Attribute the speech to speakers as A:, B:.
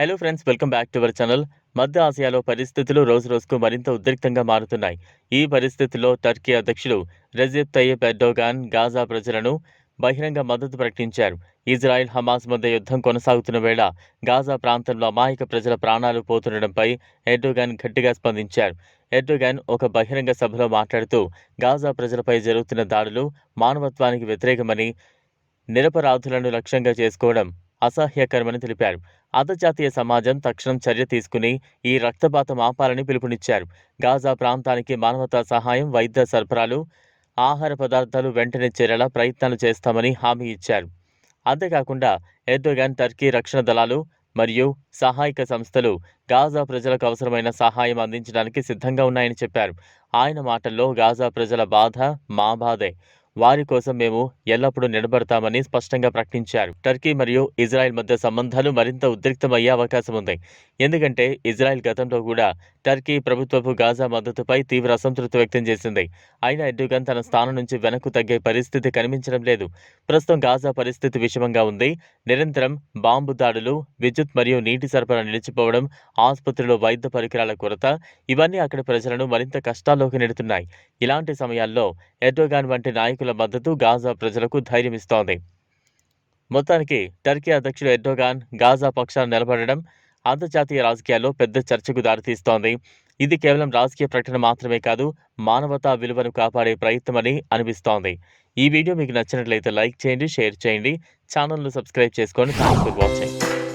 A: Hello friends welcome back to our channel మధ్య ఆసియాలో పరిస్థితులు రోజు రోజుకు మరింత ఉద్రిక్తంగా మారుతున్నాయి. ఈ పరిస్థితుల్లో టర్కీ అధ్యక్షుడు రెజెప్ తయ్యబ్ ఎర్డోగాన్ గాజా ప్రజలను బహిరంగ మద్దతు ప్రకటించారు. ఇజ్రాయెల్ హమాస్ మధ్య యుద్ధం కొనసాగుతున్న వేళ గాజా ప్రాంతంలో అమాయక ప్రజల ప్రాణాలు పోతుండడంపై ఎర్డోగాన్ గట్టిగా స్పందించారు. ఎర్డోగాన్ ఒక బహిరంగ సభలో మాట్లాడుతూ గాజా ప్రజలపై జరుగుతున్న దాడులు మానవత్వానికి వ్యతిరేకమని నిరపరాధులను లక్ష్యంగా చేసుకోవడం అసహ్యకరమని తెలిపారు. అంతర్జాతీయ సమాజం తక్షణం చర్య తీసుకుని ఈ రక్తపాతం ఆపాలని పిలుపునిచ్చారు. గాజా ప్రాంతానికి మానవతా సహాయం వైద్య సరఫరాలు ఆహార పదార్థాలు వెంటనే చేరేలా ప్రయత్నాలు చేస్తామని హామీ ఇచ్చారు. అంతేకాకుండా ఎర్దోగాన్ టర్కీ రక్షణ దళాలు మరియు సహాయక సంస్థలు గాజా ప్రజలకు అవసరమైన సహాయం అందించడానికి సిద్ధంగా ఉన్నాయని చెప్పారు. ఆయన మాటల్లో గాజా ప్రజల బాధ మా బాధే. వారి కోసం మేము ఎల్లప్పుడూ నిలబడతామని స్పష్టంగా ప్రకటించారు. టర్కీ మరియు ఇజ్రాయెల్ మధ్య సంబంధాలు మరింత ఉద్రిక్తమయ్యే అవకాశం ఉంది. ఎందుకంటే ఇజ్రాయెల్ గతంలో కూడా టర్కీ ప్రభుత్వపు గాజా మద్దతుపై తీవ్ర అసంతృప్తి వ్యక్తం చేసింది. అయినా ఎడ్డుగన్ తన స్థానం నుంచి వెనక్కు తగ్గే పరిస్థితి కనిపించడం లేదు. ప్రస్తుతం గాజా పరిస్థితి విషమంగా ఉంది. నిరంతరం బాంబు దాడులు విద్యుత్ మరియు నీటి సరఫరా నిలిచిపోవడం ఆసుపత్రిలో వైద్య పరికరాల కొరత ఇవన్నీ అక్కడి ప్రజలను మరింత కష్టాల్లోకి నెడుతున్నాయి. ఇలాంటి సమయాల్లో ఎర్డోగాన్ వంటి నాయకులు మద్దతు గాజా ప్రజలకు ధైర్యమిస్తోంది. మొత్తానికి టర్కీ అధ్యక్షుడు ఎర్డోగాన్ గాజా పక్షాన నిలబడడం అంతర్జాతీయ రాజకీయాల్లో పెద్ద చర్చకు దారితీస్తోంది. ఇది కేవలం రాజకీయ ప్రకటన మాత్రమే కాదు మానవతా విలువను కాపాడే ప్రయత్నమని అనిపిస్తోంది. ఈ వీడియో మీకు నచ్చినట్లయితే లైక్ చేయండి షేర్ చేయండి. ఛానల్ను సబ్స్క్రైబ్ చేసుకోండి థ్యాంక్స్ ఫర్ వాచింగ్.